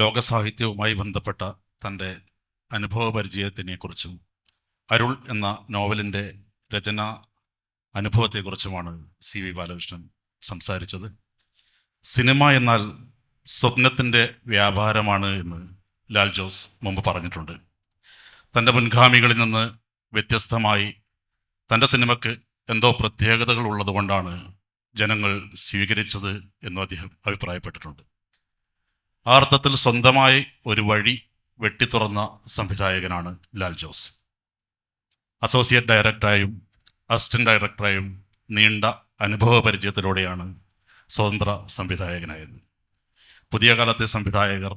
ലോകസാഹിത്യവുമായി ബന്ധപ്പെട്ട തന്റെ അനുഭവ പരിചയത്തിനെക്കുറിച്ചും അരുൾ എന്ന നോവലിന്റെ രചന അനുഭവത്തെക്കുറിച്ചുമാണ് സി വി ബാലകൃഷ്ണൻ സംസാരിച്ചത്. സിനിമ എന്നാൽ സ്വപ്നത്തിന്റെ വ്യാപാരമാണ് എന്ന് ലാൽ ജോസ് മുമ്പ് പറഞ്ഞിട്ടുണ്ട്. തന്റെ മുൻഗാമികളിൽ നിന്ന് വ്യത്യസ്തമായി തന്റെ സിനിമയ്ക്ക് എന്തോ പ്രത്യേകതകൾ ഉള്ളതുകൊണ്ടാണ് ജനങ്ങൾ സ്വീകരിച്ചത് എന്നും അദ്ദേഹം അഭിപ്രായപ്പെട്ടിട്ടുണ്ട്. ആ അർത്ഥത്തിൽ സ്വന്തമായി ഒരു വഴി വെട്ടിത്തുറന്ന സംവിധായകനാണ് ലാൽ ജോസ്. അസോസിയേറ്റ് ഡയറക്ടറായും അസിസ്റ്റന്റ് ഡയറക്ടറായും നീണ്ട അനുഭവ പരിചയത്തിലൂടെയാണ് സ്വതന്ത്ര സംവിധായകനായത്. പുതിയ കാലത്തെ സംവിധായകർ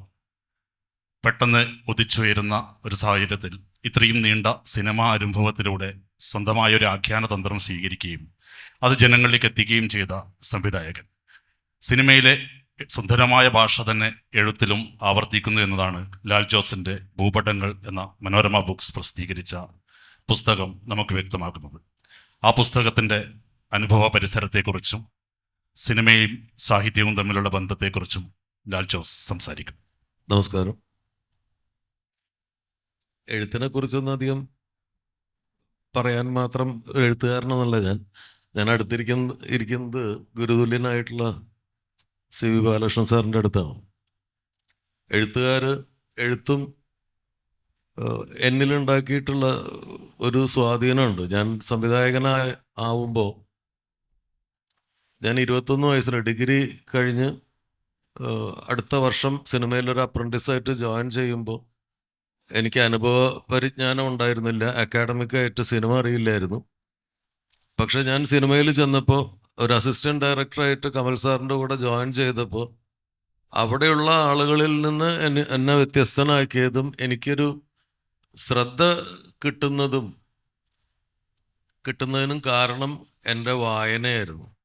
പെട്ടെന്ന് ഉദിച്ചുയരുന്ന ഒരു സാഹചര്യത്തിൽ ഇത്രയും നീണ്ട സിനിമാ അനുഭവത്തിലൂടെ സ്വന്തമായ ഒരു ആഖ്യാന തന്ത്രം സ്വീകരിക്കുകയും അത് ജനങ്ങളിലേക്ക് എത്തിക്കുകയും ചെയ്ത സംവിധായകൻ. സിനിമയിലെ സുന്ദരമായ ഭാഷ തന്നെ എഴുത്തിലും ആവർത്തിക്കുന്നു എന്നതാണ് ലാൽ ജോസിന്റെ ഭൂപടങ്ങൾ എന്ന മനോരമ ബുക്സ് പ്രസിദ്ധീകരിച്ച പുസ്തകം നമുക്ക് വ്യക്തമാക്കുന്നത്. ആ പുസ്തകത്തിന്റെ അനുഭവ പരിസരത്തെക്കുറിച്ചും സിനിമയും സാഹിത്യവും തമ്മിലുള്ള ബന്ധത്തെക്കുറിച്ചും ലാൽ ജോസ് സംസാരിക്കും. നമസ്കാരം. എഴുത്തിനെ കുറിച്ചൊന്നും അധികം പറയാൻ മാത്രം എഴുത്തുകാരനെന്നല്ല ഞാൻ. ഞാൻ അടുത്തിരിക്കുന്ന ഇരിക്കുന്നത് ഗുരുതുല്യനായിട്ടുള്ള സി വി ബാലകൃഷ്ണൻ സാറിന്റെ അടുത്താണ്. എഴുത്തുകാർ എഴുത്തും എന്നിലുണ്ടാക്കിയിട്ടുള്ള ഒരു സ്വാധീനമുണ്ട്. ഞാൻ സംവിധായകനായ ആവുമ്പോൾ ഞാൻ ഇരുപത്തൊന്ന് വയസ്സിന് ഡിഗ്രി കഴിഞ്ഞ് അടുത്ത വർഷം സിനിമയിലൊരു അപ്രന്റീസായിട്ട് ജോയിൻ ചെയ്യുമ്പോൾ എനിക്ക് അനുഭവ പരിജ്ഞാനം ഉണ്ടായിരുന്നില്ല. അക്കാഡമിക്കായിട്ട് സിനിമ അറിയില്ലായിരുന്നു. പക്ഷെ ഞാൻ സിനിമയിൽ ചെന്നപ്പോൾ ഒരു അസിസ്റ്റന്റ് ഡയറക്ടറായിട്ട് കമൽ സാറിന്റെ കൂടെ ജോയിൻ ചെയ്തപ്പോൾ അവിടെയുള്ള ആളുകളിൽ നിന്ന് എന്നെ വ്യത്യസ്തനാക്കിയതും എനിക്കൊരു ശ്രദ്ധ കിട്ടുന്നതും കിട്ടുന്നതിനും കാരണം എന്റെ വായനയായിരുന്നു.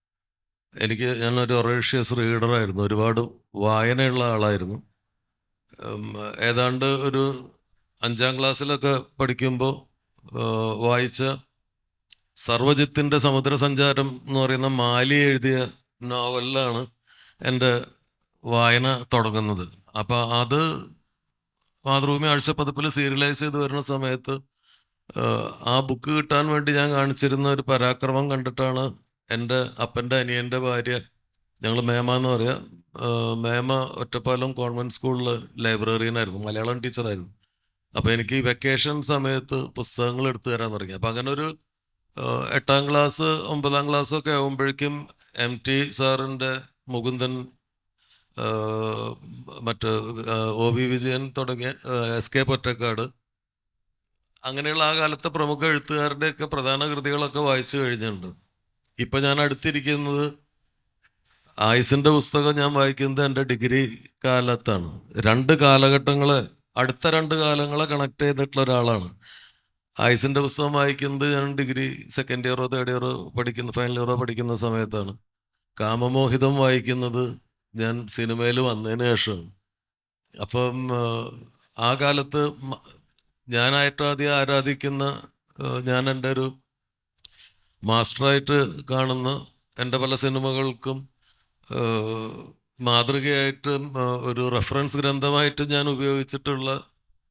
എനിക്ക് ഞാനൊരു ഒറേഷ്യസ് റീഡറായിരുന്നു ഒരുപാട് വായനയുള്ള ആളായിരുന്നു. ഏതാണ്ട് ഒരു അഞ്ചാം ക്ലാസ്സിലൊക്കെ പഠിക്കുമ്പോൾ വായിച്ച സർവജിത്തിന്റെ സമുദ്രസഞ്ചാരം എന്ന് പറയുന്ന മാലി എഴുതിയ നോവലിലാണ് എന്റെ വായന തുടങ്ങുന്നത്. അപ്പോൾ അത് മാതൃഭൂമി ആഴ്ചപ്പതിപ്പിൽ സീരിയലൈസ് ചെയ്ത് വരുന്ന സമയത്ത് ആ ബുക്ക് കിട്ടാൻ വേണ്ടി ഞാൻ കാണിച്ചിരുന്ന ഒരു പരാക്രമം കണ്ടിട്ടാണ് എന്റെ അപ്പന്റെ അനിയന്റെ ഭാര്യ ഞങ്ങൾ മേമ എന്ന് പറയാം മേമ ഒറ്റപ്പാലം കോൺവെന്റ് സ്കൂളിൽ ലൈബ്രറിയനായിരുന്നു മലയാളം ടീച്ചറായിരുന്നു. അപ്പോൾ എനിക്ക് വെക്കേഷൻ സമയത്ത് പുസ്തകങ്ങൾ എടുത്തു തരാൻ തുടങ്ങി. അപ്പം അങ്ങനെ ഒരു എട്ടാം ക്ലാസ് ഒമ്പതാം ക്ലാസ് ഒക്കെ ആകുമ്പോഴേക്കും എം ടി സാറിന്റെ മുകുന്ദൻ മറ്റ് ഒ വി വിജയൻ തുടങ്ങിയ എസ് കെ പൊറ്റക്കാട്. അങ്ങനെയുള്ള ആ കാലത്തെ പ്രമുഖ എഴുത്തുകാരുടെയൊക്കെ പ്രധാന കൃതികളൊക്കെ വായിച്ചു കഴിഞ്ഞിട്ടുണ്ട്. ഇപ്പം ഞാൻ അടുത്തിരിക്കുന്നത് ആയുസിന്റെ പുസ്തകം ഞാൻ വായിക്കുന്നത് എന്റെ ഡിഗ്രി കാലത്താണ്. രണ്ട് കാലഘട്ടങ്ങളെ അടുത്ത രണ്ട് കാലങ്ങളെ കണക്ട് ചെയ്തിട്ടുള്ള ഒരാളാണ്. ആയുസിന്റെ പുസ്തകം വായിക്കുന്നത് ഞാൻ ഡിഗ്രി സെക്കൻഡ് ഇയറോ തേർഡ് ഇയറോ പഠിക്കുന്ന ഫൈനൽ ഇയറോ പഠിക്കുന്ന സമയത്താണ്. കാമമോഹിതം വായിക്കുന്നത് ഞാൻ സിനിമയിൽ വന്നതിന് ശേഷമാണ് അപ്പം ആ, കാലത്ത് ആദ്യം ആരാധിക്കുന്ന ഞാൻ എന്റെ ഒരു മാസ്റ്ററായിട്ട് കാണുന്ന എന്റെ പല സിനിമകൾക്കും മാതൃകയായിട്ട് ഒരു റെഫറൻസ് ഗ്രന്ഥമായിട്ട് ഞാൻ ഉപയോഗിച്ചിട്ടുള്ള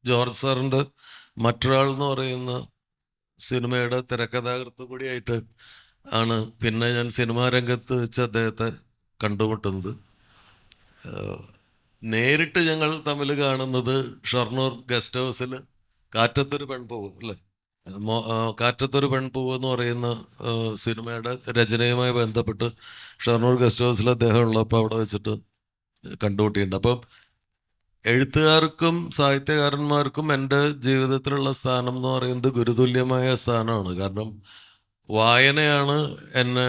ജോർജ് സാറിന്റെ മറ്റൊരാൾ എന്ന് പറയുന്ന സിനിമയുടെ തിരക്കഥാകൃത്ത് കൂടിയായിട്ട് ആണ് പിന്നെ ഞാൻ സിനിമാ രംഗത്ത് വെച്ച് അദ്ദേഹത്തെ കണ്ടുമുട്ടുന്നത്. നേരിട്ട് ഞങ്ങൾ തമ്മിൽ കാണുന്നത് ഷൊർണൂർ ഗസ്റ്റ് ഹൗസിൽ കാറ്റത്തൊരു പെൺപൂവ് അല്ലേ? കാറ്റത്തൊരു പെൺപൂവ് എന്ന് പറയുന്ന സിനിമയുടെ രചനയുമായി ബന്ധപ്പെട്ട് ഷൊർണൂർ ഗസ്റ്റ് ഹൗസിൽ അദ്ദേഹം ഉള്ളപ്പോൾ അവിടെ വെച്ചിട്ട് കണ്ടുമുട്ടിയിട്ടുണ്ട്. അപ്പം എഴുത്തുകാർക്കും സാഹിത്യകാരന്മാർക്കും എന്റെ ജീവിതത്തിലുള്ള സ്ഥാനം എന്ന് പറയുന്നത് ഗുരുതുല്യമായ സ്ഥാനമാണ്. കാരണം വായനയാണ് എന്നെ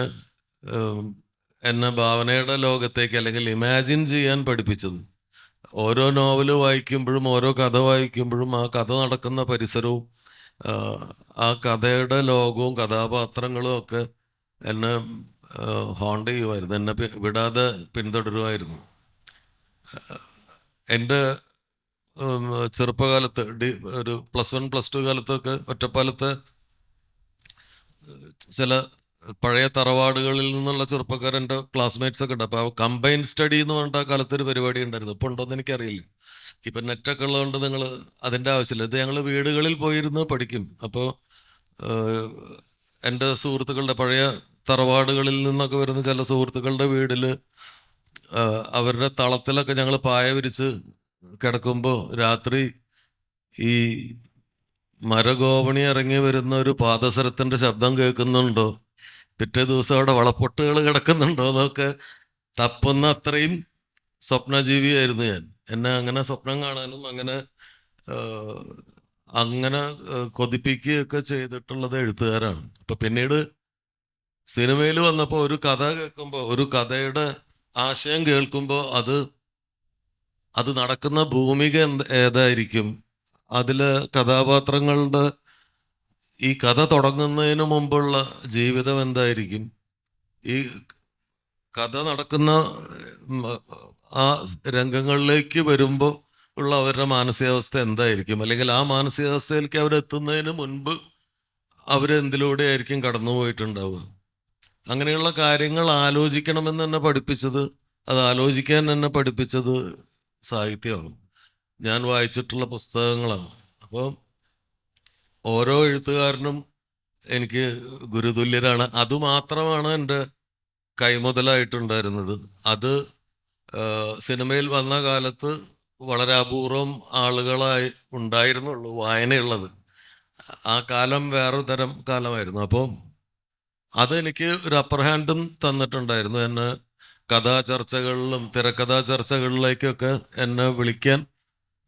എന്നെ ഭാവനയുടെ ലോകത്തേക്ക് അല്ലെങ്കിൽ ഇമാജിൻ ചെയ്യാൻ പഠിപ്പിച്ചത്. ഓരോ നോവൽ വായിക്കുമ്പോഴും ഓരോ കഥ വായിക്കുമ്പോഴും ആ കഥ നടക്കുന്ന പരിസരവും ആ കഥയുടെ ലോകവും കഥാപാത്രങ്ങളും ഒക്കെ എന്നെ ഹോണ്ട് ചെയ്യുമായിരുന്നു. എന്നെ വിടാതെ പിന്തുടരുമായിരുന്നു. എന്റെ ചെറുപ്പകാലത്ത് ഡി ഒരു പ്ലസ് വൺ പ്ലസ് ടു കാലത്തൊക്കെ ഒറ്റപ്പാലത്ത് ചില പഴയ തറവാടുകളിൽ നിന്നുള്ള ചെറുപ്പക്കാർ എന്റെ ക്ലാസ്മേറ്റ്സ് ഒക്കെ ഉണ്ട്. അപ്പോൾ കമ്പൈൻ സ്റ്റഡി എന്ന് പറഞ്ഞിട്ട് ആ കാലത്ത് ഒരു പരിപാടി ഉണ്ടായിരുന്നു. ഇപ്പോൾ ഉണ്ടോയെന്ന് എനിക്കറിയില്ല. ഇപ്പം നെറ്റൊക്കെ ഉള്ളതുകൊണ്ട് നിങ്ങൾ അതിന്റെ ആവശ്യമില്ല. ഇത് ഞങ്ങൾ വീടുകളിൽ പോയിരുന്ന് പഠിക്കും. അപ്പോൾ എന്റെ സുഹൃത്തുക്കളുടെ പഴയ തറവാടുകളിൽ നിന്നൊക്കെ വരുന്ന ചില സുഹൃത്തുക്കളുടെ വീട്ടിൽ അവരുടെ തളത്തിലൊക്കെ ഞങ്ങൾ പായ വിരിച്ച് കിടക്കുമ്പോൾ രാത്രി ഈ മരഗോപണി ഇറങ്ങി വരുന്ന ഒരു പാദസരത്തിന്റെ ശബ്ദം കേൾക്കുന്നുണ്ടോ? പിറ്റേ ദിവസം അവിടെ വളപ്പൊട്ടുകൾ കിടക്കുന്നുണ്ടോ എന്നൊക്കെ തപ്പുന്ന അത്രയും സ്വപ്നജീവിയായിരുന്നു ഞാൻ. എന്നെ അങ്ങനെ സ്വപ്നം കാണാനും അങ്ങനെ അങ്ങനെ കൊതിപ്പിക്കുകയൊക്കെ ചെയ്തിട്ടുള്ളത് എഴുത്തുകാരാണ്. അപ്പം പിന്നീട് സിനിമയിൽ വന്നപ്പോൾ ഒരു കഥ കേൾക്കുമ്പോൾ ഒരു കഥയുടെ ആശയം കേൾക്കുമ്പോൾ അത് അത് നടക്കുന്ന ഭൂമിക ഏതായിരിക്കും? അതിൽ കഥാപാത്രങ്ങളുടെ ഈ കഥ തുടങ്ങുന്നതിന് മുമ്പുള്ള ജീവിതം എന്തായിരിക്കും? ഈ കഥ നടക്കുന്ന ആ രംഗങ്ങളിലേക്ക് വരുമ്പോൾ ഉള്ള അവരുടെ മാനസികാവസ്ഥ എന്തായിരിക്കും? അല്ലെങ്കിൽ ആ മാനസികാവസ്ഥയിലേക്ക് അവരെത്തുന്നതിന് മുൻപ് അവരെന്തിലൂടെ ആയിരിക്കും കടന്നു പോയിട്ടുണ്ടാവുക അങ്ങനെയുള്ള കാര്യങ്ങൾ ആലോചിക്കണമെന്ന് എന്നെ പഠിപ്പിച്ചത് അത് ആലോചിക്കാൻ എന്നെ പഠിപ്പിച്ചത് സാഹിത്യമാണ്. ഞാൻ വായിച്ചിട്ടുള്ള പുസ്തകങ്ങളാണ്. അപ്പോൾ ഓരോ എഴുത്തുകാരനും എനിക്ക് ഗുരുതുല്യരാണ്. അതുമാത്രമാണ് എന്റെ കൈമുതലായിട്ടുണ്ടായിരുന്നത്. അത് സിനിമയിൽ വന്ന കാലത്ത് വളരെ അപൂർവം ആളുകളായി ഉണ്ടായിരുന്നുള്ളൂ വായനയുള്ളത്. ആ കാലം വേറെ തരം കാലമായിരുന്നു. അപ്പോൾ അതെനിക്ക് ഒരു അപ്പർ ഹാൻഡും തന്നിട്ടുണ്ടായിരുന്നു. എന്നെ കഥാ ചർച്ചകളിലും തിരക്കഥാ ചർച്ചകളിലേക്കൊക്കെ എന്നെ വിളിക്കാൻ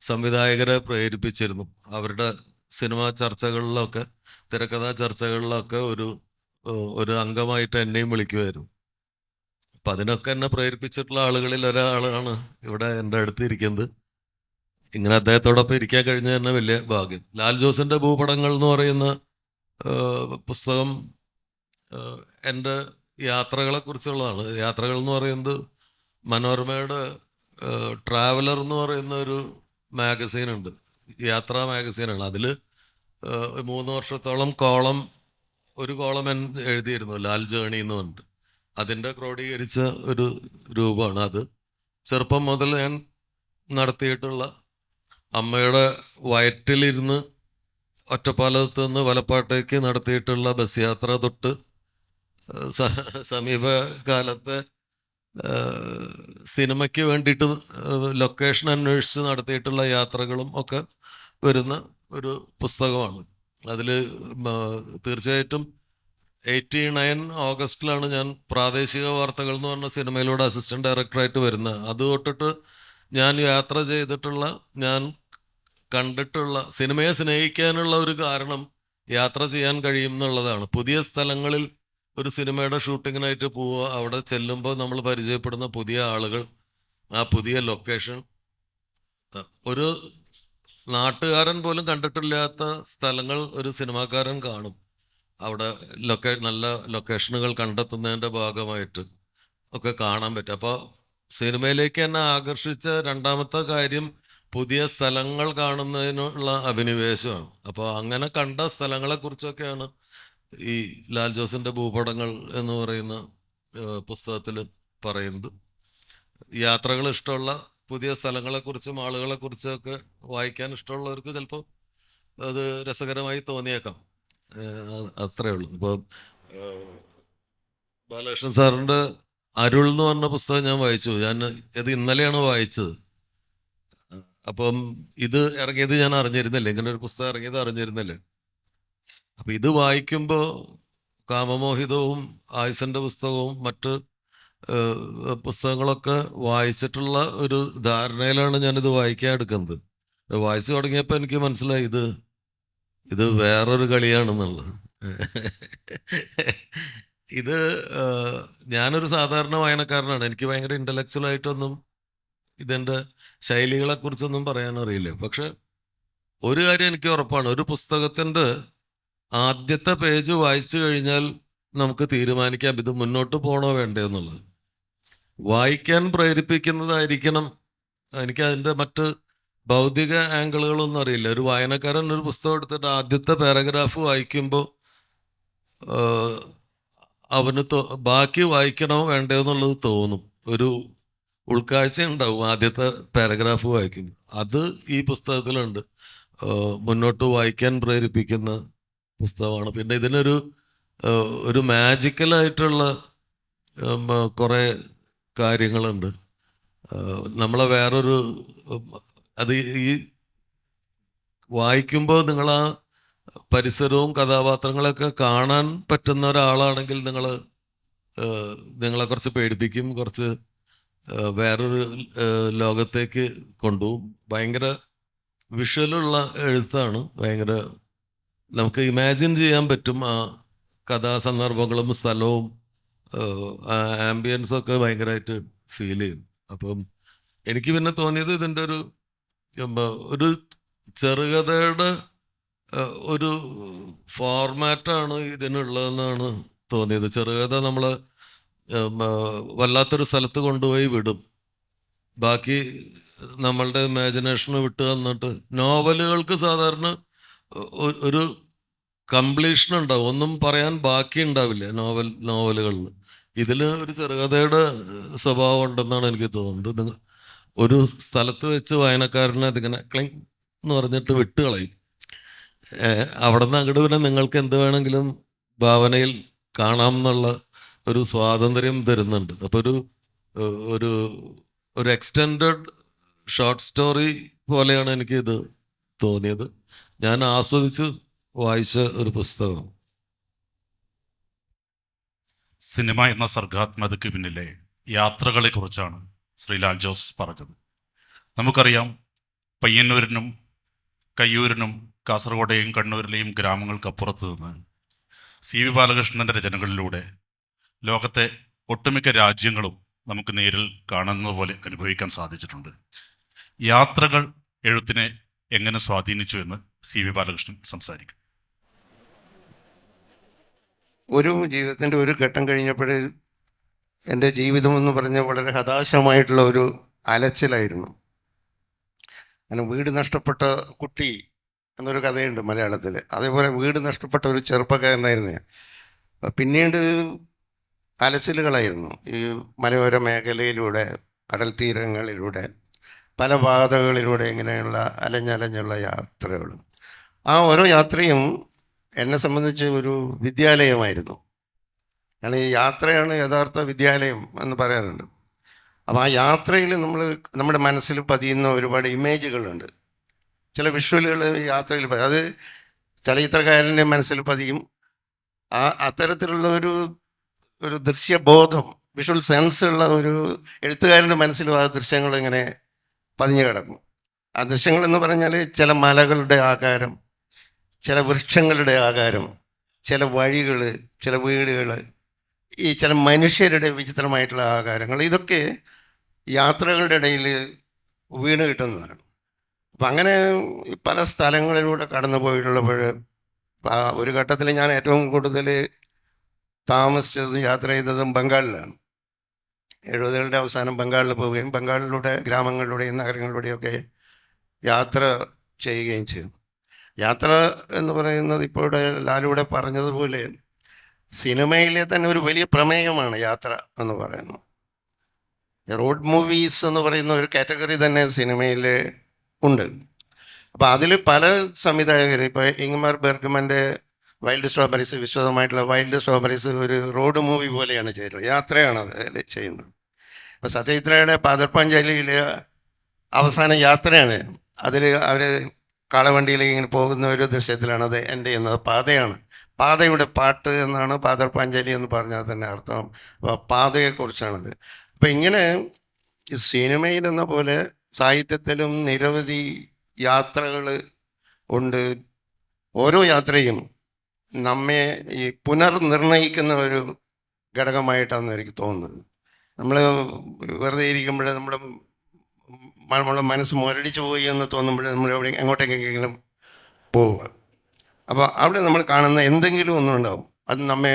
സംവിധായകരെ പ്രേരിപ്പിച്ചിരുന്നു. അവരുടെ സിനിമാ ചർച്ചകളിലൊക്കെ തിരക്കഥാ ചർച്ചകളിലൊക്കെ ഒരു ഒരു അംഗമായിട്ട് എന്നെയും വിളിക്കുമായിരുന്നു. അപ്പം അതിനൊക്കെ എന്നെ പ്രേരിപ്പിച്ചിട്ടുള്ള ആളുകളിൽ ഒരാളാണ് ഇവിടെ എന്റെ അടുത്ത് ഇരിക്കുന്നത് ഇങ്ങനെ അദ്ദേഹത്തോടൊപ്പം ഇരിക്കാൻ കഴിഞ്ഞ തന്നെ വലിയ ഭാഗ്യം. ലാൽ ജോസിന്റെ ഭൂപടങ്ങൾ എന്ന് പറയുന്ന പുസ്തകം എന്റെ യാത്രകളെക്കുറിച്ചുള്ളതാണ്. യാത്രകൾ എന്ന് പറയുന്നത് മനോരമയുടെ ട്രാവലർ എന്ന് പറയുന്ന ഒരു മാഗസീനുണ്ട്. യാത്രാ മാഗസീനാണ്. അതിൽ മൂന്ന് വർഷത്തോളം കോളം ഒരു കോളം എഴുതിയിരുന്നു ലാൽ ജേണി എന്ന് പറഞ്ഞിട്ട്. അതിന്റെ ക്രോഡീകരിച്ച ഒരു രൂപമാണ് അത്. ചെറുപ്പം മുതൽ ഞാൻ നടത്തിയിട്ടുള്ള അമ്മയുടെ വയറ്റിലിരുന്ന് ഒറ്റപ്പാലത്ത് നിന്ന് വലപ്പാട്ടേക്ക് നടത്തിയിട്ടുള്ള ബസ് യാത്ര തൊട്ട് സമീപകാലത്തെ സിനിമയ്ക്ക് വേണ്ടിയിട്ട് ലൊക്കേഷൻ അന്വേഷിച്ച് നടത്തിയിട്ടുള്ള യാത്രകളും ഒക്കെ വരുന്ന ഒരു പുസ്തകമാണ്. അതിൽ തീർച്ചയായിട്ടും എയ്റ്റി നയൻ ഓഗസ്റ്റിലാണ് ഞാൻ പ്രാദേശിക വാർത്തകൾ എന്ന് പറഞ്ഞ സിനിമയിലൂടെ അസിസ്റ്റന്റ് ഡയറക്ടറായിട്ട് വരുന്നത്. അത് തൊട്ടിട്ട് ഞാൻ യാത്ര ചെയ്തിട്ടുള്ള ഞാൻ കണ്ടിട്ടുള്ള സിനിമയെ സ്നേഹിക്കാനുള്ള ഒരു കാരണം യാത്ര ചെയ്യാൻ കഴിയും എന്നുള്ളതാണ്. പുതിയ സ്ഥലങ്ങളിൽ ഒരു സിനിമയുടെ ഷൂട്ടിങ്ങിനായിട്ട് പോവുക അവിടെ ചെല്ലുമ്പോൾ നമ്മൾ പരിചയപ്പെടുന്ന പുതിയ ആളുകൾ ആ പുതിയ ലൊക്കേഷൻ. ഒരു നാട്ടുകാരൻ പോലും കണ്ടിട്ടില്ലാത്ത സ്ഥലങ്ങൾ ഒരു സിനിമാക്കാരൻ കാണും. അവിടെ ലൊക്കേ നല്ല ലൊക്കേഷനുകൾ കണ്ടെത്തുന്നതിന്റെ ഭാഗമായിട്ട് ഒക്കെ കാണാൻ പറ്റും. അപ്പോൾ സിനിമയിലേക്ക് എന്നെ ആകർഷിച്ച രണ്ടാമത്തെ കാര്യം പുതിയ സ്ഥലങ്ങൾ കാണുന്നതിനുള്ള അഭിനിവേശമാണ്. അപ്പോൾ അങ്ങനെ കണ്ട സ്ഥലങ്ങളെക്കുറിച്ചൊക്കെയാണ് ഈ ലാൽ ജോസിന്റെ ഭൂപടങ്ങൾ എന്ന് പറയുന്ന പുസ്തകത്തിൽ പറയുന്നത്. യാത്രകൾ ഇഷ്ടമുള്ള പുതിയ സ്ഥലങ്ങളെക്കുറിച്ചും ആളുകളെക്കുറിച്ചൊക്കെ വായിക്കാൻ ഇഷ്ടമുള്ളവർക്ക് ചിലപ്പോൾ അത് രസകരമായി തോന്നിയേക്കാം. അത്രേ ഉള്ളൂ. ഇപ്പോൾ ബാലകൃഷ്ണൻ സാറിന്റെ അരുൾ എന്ന് പറഞ്ഞ പുസ്തകം ഞാൻ വായിച്ചു. ഞാൻ ഇത് ഇന്നലെയാണ് വായിച്ചത്. അപ്പം ഇത് ഇറങ്ങിയത് ഞാൻ അറിഞ്ഞിരുന്നില്ല. ഇങ്ങനെ ഒരു പുസ്തകം ഇറങ്ങിയത് അറിഞ്ഞിരുന്നില്ല. അപ്പം ഇത് വായിക്കുമ്പോൾ കാമമോഹിതവും ആയുസന്റെ പുസ്തകവും മറ്റ് പുസ്തകങ്ങളൊക്കെ വായിച്ചിട്ടുള്ള ഒരു ധാരണയിലാണ് ഞാനിത് വായിക്കാൻ എടുക്കുന്നത്. വായിച്ചു തുടങ്ങിയപ്പോൾ എനിക്ക് മനസ്സിലായി ഇത് ഇത് വേറൊരു കളിയാണെന്നുള്ളത്. ഇത് ഞാനൊരു സാധാരണ വായനക്കാരനാണ്. എനിക്ക് ഭയങ്കര ഇന്റലക്ച്വൽ ആയിട്ടൊന്നും ഇതിന്റെ ശൈലികളെ കുറിച്ചൊന്നും പറയാനറിയില്ല. പക്ഷെ ഒരു കാര്യം എനിക്ക് ഉറപ്പാണ്. ഒരു പുസ്തകത്തിന്റെ ആദ്യത്തെ പേജ് വായിച്ചു കഴിഞ്ഞാൽ നമുക്ക് തീരുമാനിക്കാം ഇത് മുന്നോട്ട് പോകണോ വേണ്ടേ എന്നുള്ളത്. വായിക്കാൻ പ്രേരിപ്പിക്കുന്നതായിരിക്കണം. എനിക്ക് അതിന്റെ മറ്റ് ഭൗതിക ആംഗിളുകളൊന്നും അറിയില്ല. ഒരു വായനക്കാരൻ ഒരു പുസ്തകം എടുത്തിട്ട് ആദ്യത്തെ പാരഗ്രാഫ് വായിക്കുമ്പോൾ അവന് ബാക്കി വായിക്കണോ വേണ്ടേ എന്നുള്ളത് തോന്നും. ഒരു ഉൾക്കാഴ്ച ഉണ്ടാവും ആദ്യത്തെ പാരഗ്രാഫ് വായിക്കുമ്പോൾ. അത് ഈ പുസ്തകത്തിലുണ്ട്. മുന്നോട്ട് വായിക്കാൻ പ്രേരിപ്പിക്കുന്ന പുസ്തകമാണ്. പിന്നെ ഇതിനൊരു ഒരു മാജിക്കലായിട്ടുള്ള കുറേ കാര്യങ്ങളുണ്ട്. നമ്മളെ വേറൊരു അത് ഈ വായിക്കുമ്പോൾ നിങ്ങൾ ആ പരിസരവും കഥാപാത്രങ്ങളൊക്കെ കാണാൻ പറ്റുന്ന ഒരാളാണെങ്കിൽ നിങ്ങൾ നിങ്ങളെ കുറച്ച് പേടിപ്പിക്കും. കുറച്ച് വേറൊരു ലോകത്തേക്ക് കൊണ്ടുപോകും. ഭയങ്കര വിഷ്വലുള്ള എഴുത്താണ്. ഭയങ്കര നമുക്ക് ഇമാജിൻ ചെയ്യാൻ പറ്റും ആ കഥാസന്ദർഭങ്ങളും സ്ഥലവും ആംബിയൻസും ഒക്കെ ഭയങ്കരമായിട്ട് ഫീൽ ചെയ്യും. അപ്പം എനിക്ക് പിന്നെ തോന്നിയത് ഇതിന്റെ ഒരു ഒരു ചെറുകഥയുടെ ഒരു ഫോർമാറ്റാണ് ഇതിനുള്ളതെന്നാണ് തോന്നിയത്. ചെറുകഥ നമ്മൾ വല്ലാത്തൊരു സ്ഥലത്ത് കൊണ്ടുപോയി വിടും. ബാക്കി നമ്മളുടെ ഇമാജിനേഷന് വിട്ട് തന്നിട്ട് നോവലുകൾക്ക് സാധാരണ ഒരു കംപ്ലീഷൻ ഉണ്ടാവും. ഒന്നും പറയാൻ ബാക്കി ഉണ്ടാവില്ല നോവൽ നോവലുകളിൽ ഇതിൽ ഒരു ചെറുകഥയുടെ സ്വഭാവം ഉണ്ടെന്നാണ് എനിക്ക് തോന്നുന്നത്. ഒരു സ്ഥലത്ത് വെച്ച് വായനക്കാരനെ അതിങ്ങനെ ക്ലിങ് എന്ന് പറഞ്ഞിട്ട് വിട്ടുകളയും. അവിടെ നിന്ന് അങ്ങോട്ട് പിന്നെ നിങ്ങൾക്ക് എന്ത് വേണമെങ്കിലും ഭാവനയിൽ കാണാം എന്നുള്ള ഒരു സ്വാതന്ത്ര്യം തരുന്നുണ്ട്. അപ്പോൾ ഒരു ഒരു ഒരു എക്സ്റ്റെൻഡ് ഷോർട്ട് സ്റ്റോറി പോലെയാണ് എനിക്ക് ഇത് തോന്നിയത്. ഞാൻ ആസ്വദിച്ച് വായിച്ച ഒരു പുസ്തകം. സിനിമ എന്ന സർഗാത്മകതയ്ക്ക് പിന്നിലെ യാത്രകളെക്കുറിച്ചാണ് ശ്രീലാൽ ജോസ് പറഞ്ഞത്. നമുക്കറിയാം പയ്യന്നൂരിനും കയ്യൂരിനും കാസർഗോഡെയും കണ്ണൂരിലെയും ഗ്രാമങ്ങൾക്കപ്പുറത്ത് നിന്ന് സി വി ബാലകൃഷ്ണന്റെ രചനകളിലൂടെ ലോകത്തെ ഒട്ടുമിക്ക രാജ്യങ്ങളും നമുക്ക് നേരിൽ കാണുന്നത് പോലെ അനുഭവിക്കാൻ സാധിച്ചിട്ടുണ്ട്. യാത്രകൾ എഴുത്തിനെ എങ്ങനെ സ്വാധീനിച്ചു എന്ന് സി വി ബാലകൃഷ്ണൻ സംസാരിക്കും. ഒരു ജീവിതത്തിന്റെ ഒരു ഘട്ടം കഴിഞ്ഞപ്പോഴേ എന്റെ ജീവിതം എന്ന് പറഞ്ഞ വളരെ ഹതാശമായിട്ടുള്ള ഒരു അലച്ചിലായിരുന്നു. അങ്ങനെ വീട് നഷ്ടപ്പെട്ട കുട്ടി എന്നൊരു കഥയുണ്ട് മലയാളത്തിൽ അതേപോലെ വീട് നഷ്ടപ്പെട്ട ഒരു ചെറുപ്പക്കാരനായിരുന്നു ഞാൻ. പിന്നീട് അലച്ചിലുകളായിരുന്നു. ഈ മലയോര മേഖലയിലൂടെ കടൽ തീരങ്ങളിലൂടെ പല പാതകളിലൂടെ ഇങ്ങനെയുള്ള അലഞ്ഞലഞ്ഞുള്ള യാത്രകളും. ആ ഓരോ യാത്രയും എന്നെ സംബന്ധിച്ച് ഒരു വിദ്യാലയമായിരുന്നു. ഞാൻ ഈ യാത്രയാണ് യഥാർത്ഥ വിദ്യാലയം എന്ന് പറയാറുണ്ട്. അപ്പോൾ ആ യാത്രയിൽ നമ്മൾ നമ്മുടെ മനസ്സിൽ പതിയുന്ന ഒരുപാട് ഇമേജുകളുണ്ട്. ചില വിഷ്വലുകൾ യാത്രയിൽ അത് ചലച്ചിത്രകാരന്റെ മനസ്സിൽ പതിയും. ആ അത്തരത്തിലുള്ള ഒരു ഒരു ദൃശ്യബോധം വിഷ്വൽ സെൻസ് ഉള്ള ഒരു എഴുത്തുകാരന്റെ മനസ്സിലും ആ ദൃശ്യങ്ങൾ ഇങ്ങനെ പതിഞ്ഞു കിടക്കും. ആ ദൃശ്യങ്ങൾ എന്ന് പറഞ്ഞാൽ ചില മലകളുടെ ആകാരം ചില വൃക്ഷങ്ങളുടെ ആകാരം ചില വഴികൾ ചില വീടുകൾ ഈ ചില മനുഷ്യരുടെ വിചിത്രമായിട്ടുള്ള ആകാരങ്ങൾ. ഇതൊക്കെ യാത്രകളുടെ ഇടയിൽ വീണ് കിട്ടുന്നതാണ്. അപ്പം അങ്ങനെ പല സ്ഥലങ്ങളിലൂടെ കടന്നു പോയിട്ടുള്ളപ്പോൾ ഒരു ഘട്ടത്തിൽ ഞാൻ ഏറ്റവും കൂടുതൽ താമസിച്ചതും യാത്ര ചെയ്തതും ബംഗാളിലാണ്. എഴുപതുകളുടെ അവസാനം ബംഗാളിൽ പോവുകയും ബംഗാളിലൂടെ ഗ്രാമങ്ങളിലൂടെയും നഗരങ്ങളിലൂടെയൊക്കെ യാത്ര ചെയ്യുകയും ചെയ്തു. യാത്ര എന്ന് പറയുന്നത് ഇപ്പോൾ ലാലൂടെ പറഞ്ഞതുപോലെ സിനിമയിലെ തന്നെ ഒരു വലിയ പ്രമേയമാണ് യാത്ര എന്ന് പറയുന്നത് റോഡ് മൂവീസ് എന്ന് പറയുന്ന ഒരു കാറ്റഗറി തന്നെ സിനിമയിൽ ഉണ്ട്. അപ്പോൾ അതിൽ പല സംവിധായകർ ഇപ്പോൾ ഇങ്ങമാർ ബെർഗ്മന്റെ വൈൽഡ് സ്ട്രോബെറീസ് വിശ്വാസമായിട്ടുള്ള വൈൽഡ് സ്ട്രോബെറീസ് ഒരു റോഡ് മൂവി പോലെയാണ് ചെയ്തത് യാത്രയാണ് അത് ചെയ്യുന്നത്. അപ്പോൾ സത്യചിത്രയുടെ പാദർപ്പാഞ്ചലിയിൽ അവസാന യാത്രയാണ്. അതിൽ അവർ കാളവണ്ടിയിൽ ഇങ്ങനെ പോകുന്ന ഒരു ദൃശ്യത്തിലാണ് അത് എന്റെ ചെയ്യുന്നത്. പാതയാണ്. പാതയുടെ പാട്ട് എന്നാണ് പാദർപ്പാഞ്ചലി എന്ന് പറഞ്ഞാൽ തന്നെ അർത്ഥം. അപ്പോൾ പാതയെക്കുറിച്ചാണത്. അപ്പം ഇങ്ങനെ എന്ന പോലെ സാഹിത്യത്തിലും നിരവധി യാത്രകൾ ഉണ്ട്. ഓരോ യാത്രയും നമ്മെ ഈ പുനർനിർണയിക്കുന്ന ഒരു ഘടകമായിട്ടാണ് എനിക്ക് തോന്നുന്നത്. നമ്മൾ വെറുതെ ഇരിക്കുമ്പോൾ നമ്മുടെ നമ്മുടെ മനസ്സ് മുരടിച്ചു പോയി എന്ന് തോന്നുമ്പോൾ നമ്മൾ എവിടെ എങ്ങോട്ടേക്കെങ്കിലും പോവുക. അപ്പോൾ അവിടെ നമ്മൾ കാണുന്ന എന്തെങ്കിലും ഒന്നും ഉണ്ടാവും അത് നമ്മെ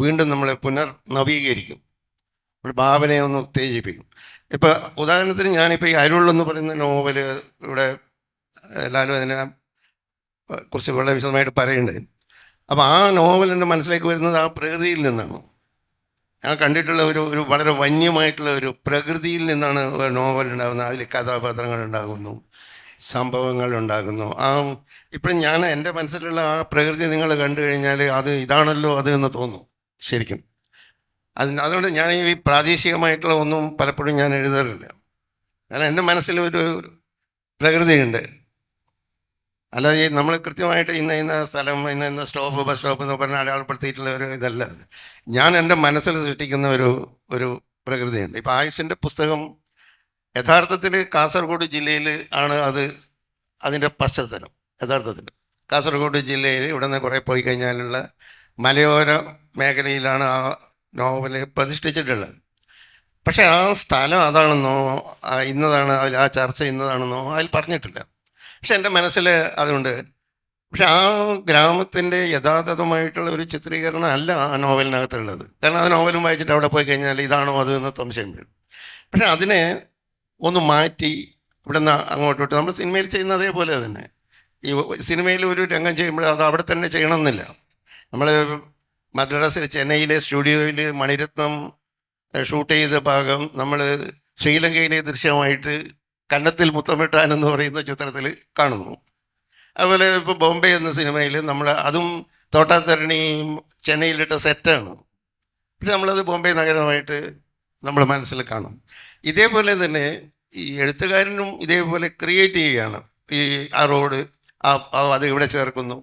വീണ്ടും നമ്മളെ പുനർ നവീകരിക്കും നമ്മുടെ ഭാവനയെ ഒന്ന് ഉത്തേജിപ്പിക്കും. ഇപ്പോൾ ഉദാഹരണത്തിന് ഞാനിപ്പോൾ ഈ അരുളെന്ന് പറയുന്ന നോവൽ ഇവിടെ എല്ലാവരും അതിനെ കുറിച്ച് വളരെ വിശദമായിട്ട് പറയുന്നുണ്ട്. അപ്പോൾ ആ നോവൽ എന്റെ മനസ്സിലേക്ക് വരുന്നത് ആ പ്രകൃതിയിൽ നിന്നാണ്. ഞാൻ കണ്ടിട്ടുള്ള ഒരു ഒരു വളരെ വന്യമായിട്ടുള്ള ഒരു പ്രകൃതിയിൽ നിന്നാണ് നോവൽ ഉണ്ടാകുന്നത്. അതിൽ കഥാപാത്രങ്ങൾ ഉണ്ടാകുന്നു സംഭവങ്ങൾ ഉണ്ടാകുന്നു. ആ ഇപ്പോഴും ഞാൻ എന്റെ മനസ്സിലുള്ള ആ പ്രകൃതി നിങ്ങൾ കണ്ടു കഴിഞ്ഞാൽ അത് ഇതാണല്ലോ അത് എന്ന് തോന്നും ശരിക്കും. അതിന് അതുകൊണ്ട് ഞാൻ ഈ പ്രാദേശികമായിട്ടുള്ള ഒന്നും പലപ്പോഴും ഞാൻ എഴുതാറില്ല. കാരണം എന്റെ മനസ്സിൽ ഒരു പ്രകൃതിയുണ്ട്. അല്ലാതെ നമ്മൾ കൃത്യമായിട്ട് ഇന്ന ഇന്ന സ്ഥലം ഇന്ന ഇന്ന സ്റ്റോപ്പ് ബസ് സ്റ്റോപ്പ് എന്ന് പറഞ്ഞാൽ അടയാളപ്പെടുത്തിയിട്ടുള്ള ഒരു ഇതല്ല ഞാൻ എന്റെ മനസ്സിൽ സൃഷ്ടിക്കുന്ന ഒരു ഒരു പ്രകൃതിയുണ്ട്. ഇപ്പം ആയുഷിന്റെ പുസ്തകം യഥാർത്ഥത്തിൽ കാസർഗോഡ് ജില്ലയിൽ ആണ് അത് അതിന്റെ പശ്ചാത്തലം യഥാർത്ഥത്തിൽ. കാസർഗോഡ് ജില്ലയിൽ ഇവിടെ നിന്ന് കുറേ പോയി കഴിഞ്ഞാലുള്ള മലയോര മേഖലയിലാണ് ആ നോവൽ പ്രതിഷ്ഠിച്ചിട്ടുള്ളത്. പക്ഷേ ആ സ്ഥലം അതാണെന്നോ ഇന്നതാണ് ആ ചർച്ച ഇന്നതാണെന്നോ അതിൽ പറഞ്ഞിട്ടില്ല. പക്ഷെ എന്റെ മനസ്സിൽ അതുണ്ട്. പക്ഷെ ആ ഗ്രാമത്തിന്റെ യഥാർത്ഥമായിട്ടുള്ള ഒരു ചിത്രീകരണം അല്ല ആ നോവലിനകത്തുള്ളത്. കാരണം ആ നോവലും വായിച്ചിട്ട് അവിടെ പോയി കഴിഞ്ഞാൽ ഇതാണോ അത് എന്ന് സംശയം വരും. പക്ഷെ അതിനെ ഒന്ന് മാറ്റി ഇവിടെ നിന്ന് അങ്ങോട്ടോട്ട് നമ്മൾ സിനിമയിൽ ചെയ്യുന്ന അതേപോലെ തന്നെ. ഈ സിനിമയിൽ ഒരു രംഗം ചെയ്യുമ്പോൾ അത് അവിടെ തന്നെ ചെയ്യണമെന്നില്ല. നമ്മൾ മദ്രാസിൽ ചെന്നൈയിലെ സ്റ്റുഡിയോയിൽ മണിരത്നം ഷൂട്ട് ചെയ്ത ഭാഗം നമ്മൾ ശ്രീലങ്കയിലെ ദൃശ്യമായിട്ട് കന്നത്തിൽ മുത്തമിട്ടാൻ എന്ന് പറയുന്ന ചിത്രത്തിൽ കാണുന്നു. അതുപോലെ ഇപ്പോൾ ബോംബെ എന്ന സിനിമയിൽ നമ്മൾ അതും തോട്ടാത്തരണി ചെന്നൈയിലിട്ട സെറ്റാണ്. പിന്നെ നമ്മളത് ബോംബെ നഗരമായിട്ട് നമ്മൾ മനസ്സിൽ കാണും. ഇതേപോലെ തന്നെ ഈ എഴുത്തുകാരനും ഇതേപോലെ ക്രിയേറ്റ് ചെയ്യുകയാണ് ഈ ആ റോഡ് ആ അത് ഇവിടെ ചേർക്കുന്നു.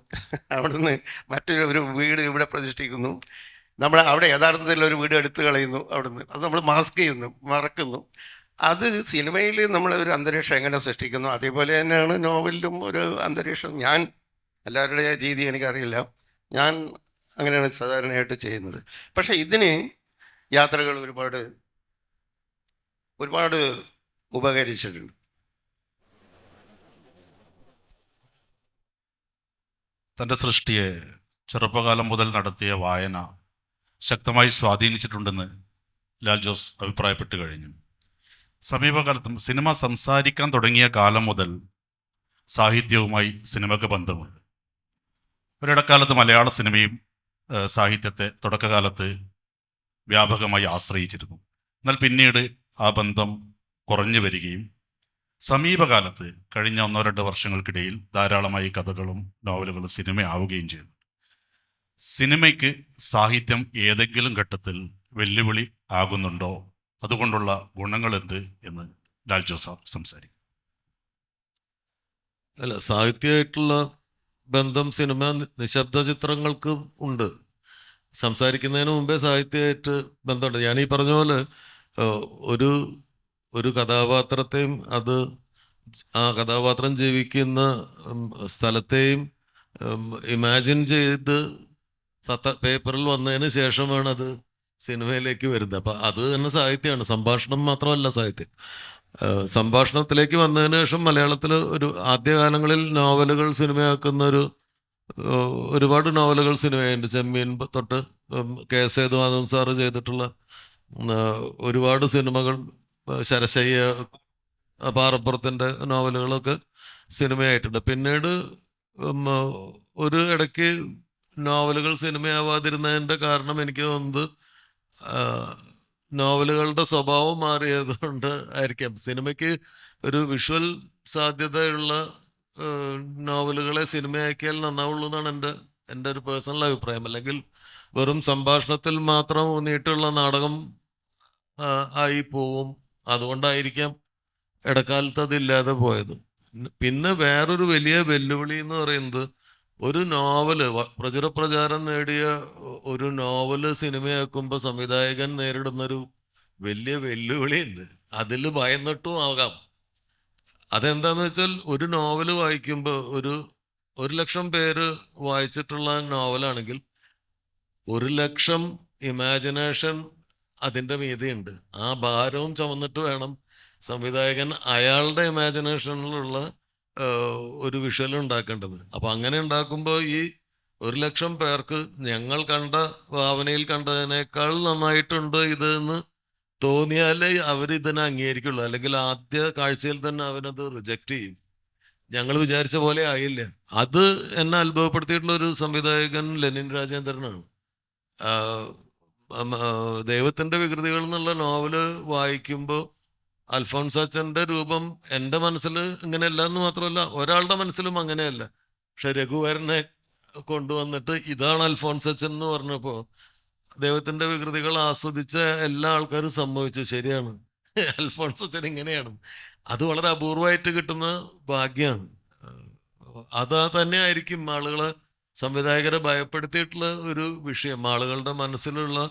അവിടുന്ന് മറ്റൊരു ഒരു വീട് ഇവിടെ പ്രതിഷ്ഠിക്കുന്നു. നമ്മൾ അവിടെ യഥാർത്ഥത്തിൽ ഒരു വീട് എടുത്തു കളയുന്നു അവിടുന്ന്. അത് നമ്മൾ മാസ്ക് ചെയ്യുന്നു മറക്കുന്നു. അത് സിനിമയിൽ നമ്മൾ ഒരു അന്തരീക്ഷം എങ്ങനെ സൃഷ്ടിക്കുന്നു? അതേപോലെ തന്നെയാണ് നോവലിലും ഒരു അന്തരീക്ഷം. ഞാൻ എല്ലാവരുടെ രീതി എനിക്കറിയില്ല. ഞാൻ അങ്ങനെയാണ് സാധാരണയായിട്ട് ചെയ്യുന്നത്. പക്ഷേ ഇതിന് യാത്രകൾ ഒരുപാട് ഒരുപാട് ഉപകരിച്ചിട്ടുണ്ട്. തന്റെ സൃഷ്ടിയെ ചെറുപ്പകാലം മുതൽ നടത്തിയ വായന ശക്തമായി സ്വാധീനിച്ചിട്ടുണ്ടെന്ന് ലാൽ ജോസ് അഭിപ്രായപ്പെട്ടു കഴിഞ്ഞു. സമീപകാലത്തും സിനിമ സംസാരിക്കാൻ തുടങ്ങിയ കാലം മുതൽ സാഹിത്യവുമായി സിനിമയ്ക്ക് ബന്ധമുണ്ട്. ഒരിടക്കാലത്ത് മലയാള സിനിമയും സാഹിത്യത്തെ തുടക്കകാലത്ത് വ്യാപകമായി ആശ്രയിച്ചിരുന്നു. എന്നാൽ പിന്നീട് ആ ബന്ധം കുറഞ്ഞു വരികയും സമീപകാലത്ത് കഴിഞ്ഞ ഒന്നോ രണ്ടോ വർഷങ്ങൾക്കിടയിൽ ധാരാളമായി കഥകളും നോവലുകളും സിനിമയാവുകയും ചെയ്തു. സിനിമയ്ക്ക് സാഹിത്യം ഏതെങ്കിലും ഘട്ടത്തിൽ വെല്ലുവിളി ആകുന്നുണ്ടോ അതുകൊണ്ടുള്ള ഗുണങ്ങൾ എന്ത് എന്ന് ലാൽ ജോസാർ സംസാരിക്കും. അല്ല സാഹിത്യമായിട്ടുള്ള ബന്ധം സിനിമ നിശബ്ദ ചിത്രങ്ങൾക്ക് ഉണ്ട്. സംസാരിക്കുന്നതിന് മുമ്പേ സാഹിത്യമായിട്ട് ബന്ധമുണ്ട്. ഞാൻ ഈ പറഞ്ഞ പോലെ ഒരു ഒരു കഥാപാത്രത്തെയും അത് ആ കഥാപാത്രം ജീവിക്കുന്ന സ്ഥലത്തെയും ഇമാജിൻ ചെയ്ത് പേപ്പറിൽ വന്നതിന് ശേഷമാണ് അത് സിനിമയിലേക്ക് വരുന്നത്. അപ്പം അത് തന്നെ സാഹിത്യമാണ്. സംഭാഷണം മാത്രമല്ല സാഹിത്യം. സംഭാഷണത്തിലേക്ക് വന്നതിന് ശേഷം മലയാളത്തിൽ ഒരു ആദ്യകാലങ്ങളിൽ നോവലുകൾ സിനിമയാക്കുന്ന ഒരു ഒരുപാട് നോവലുകൾ സിനിമയുണ്ട്. ചെമ്മീൻ തൊട്ട് കെ എസ് സേതുമാധവൻ സാറ് ചെയ്തിട്ടുള്ള ഒരുപാട് സിനിമകൾ ശരശയ്യ പാറപ്പുറത്തിന്റെ നോവലുകളൊക്കെ സിനിമയായിട്ടുണ്ട്. പിന്നീട് ഒരു ഇടയ്ക്ക് നോവലുകൾ സിനിമയാവാതിരുന്നതിന്റെ കാരണം എനിക്ക് തോന്നുന്നത് നോവലുകളുടെ സ്വഭാവം മാറിയത് കൊണ്ട് ആയിരിക്കാം. സിനിമയ്ക്ക് ഒരു വിഷ്വൽ സാധ്യതയുള്ള നോവലുകളെ സിനിമയാക്കിയാൽ നന്നാവുള്ളൂ എന്നാണ് എന്റെ എന്റെ ഒരു പേഴ്സണൽ അഭിപ്രായം. അല്ലെങ്കിൽ വെറും സംഭാഷണത്തിൽ മാത്രം ഊന്നിയിട്ടുള്ള നാടകം ആയി പോവും. അതുകൊണ്ടായിരിക്കാം ഇടക്കാലത്ത് അതില്ലാതെ പോയത്. പിന്നെ വേറൊരു വലിയ വെല്ലുവിളി എന്ന് പറയുന്നത് ഒരു നോവൽ പ്രചുരപ്രചാരം നേടിയ ഒരു നോവൽ സിനിമയാക്കുമ്പോൾ സംവിധായകൻ നേരിടുന്നൊരു വലിയ വെല്ലുവിളിയുണ്ട്. അതിൽ ഭയന്നിട്ടും ആകാം. അതെന്താന്ന് വെച്ചാൽ ഒരു നോവൽ വായിക്കുമ്പോൾ ഒരു ഒരു ലക്ഷം പേര് വായിച്ചിട്ടുള്ള നോവലാണെങ്കിൽ ഒരു ലക്ഷം ഇമാജിനേഷൻ അതിന്റെ ഉണ്ട് ആ ഭാരവും ചുമന്നിട്ട് വേണം സംവിധായകൻ അയാളുടെ ഇമാജിനേഷനിലുള്ള ഒരു വിഷ്വൽ ഉണ്ടാക്കേണ്ടത്. അപ്പോൾ അങ്ങനെ ഉണ്ടാക്കുമ്പോൾ ഈ ഒരു ലക്ഷം പേർക്ക് ഞങ്ങൾ കണ്ട ഭാവനയിൽ കണ്ടതിനേക്കാൾ നന്നായിട്ടുണ്ട് ഇത് എന്ന് തോന്നിയാലേ അവർ ഇതിനെ അംഗീകരിക്കുള്ളൂ. അല്ലെങ്കിൽ ആദ്യ കാഴ്ചയിൽ തന്നെ അവനത് റിജക്റ്റ് ചെയ്യും. ഞങ്ങൾ വിചാരിച്ച പോലെ ആയില്ല. അത് എന്നെ അത്ഭുതപ്പെടുത്തിയിട്ടുള്ള ഒരു സംവിധായകൻ ലെനിൻ രാജേന്ദ്രനാണ്. ദൈവത്തിന്റെ വികൃതികൾ എന്നുള്ള നോവൽ വായിക്കുമ്പോൾ അൽഫോൺസ് അച്ഛന്റെ രൂപം എന്റെ മനസ്സിൽ ഇങ്ങനെയല്ല എന്ന് മാത്രമല്ല ഒരാളുടെ മനസ്സിലും അങ്ങനെയല്ല. പക്ഷെ രഘുവരനെ കൊണ്ടുവന്നിട്ട് ഇതാണ് അൽഫോൺസ് അച്ഛൻ എന്ന് പറഞ്ഞപ്പോൾ ദൈവത്തിന്റെ വികൃതികൾ ആസ്വദിച്ച എല്ലാ ആൾക്കാരും സമ്മതിച്ചു ശരിയാണ്. അൽഫോൺസ് അച്ഛൻ ഇങ്ങനെയാണ്. അത് വളരെ അപൂർവമായിട്ട് കിട്ടുന്ന ഭാഗ്യമാണ്. അത് തന്നെയായിരിക്കും ആളുകളെ സംവിധായകരെ ഭയപ്പെടുത്തിയിട്ടുള്ള ഒരു വിഷയം. ആളുകളുടെ മനസ്സിലുള്ള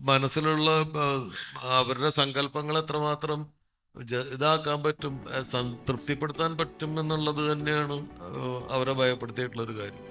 മനസ്സിലുള്ള അവരുടെ സങ്കല്പങ്ങൾ എത്രമാത്രം ഇതാക്കാൻ പറ്റും സംതൃപ്തിപ്പെടുത്താൻ തൃപ്തിപ്പെടുത്താൻ പറ്റും എന്നുള്ളത് തന്നെയാണ് അവരെ ഭയപ്പെടുത്തിയിട്ടുള്ള ഒരു കാര്യം.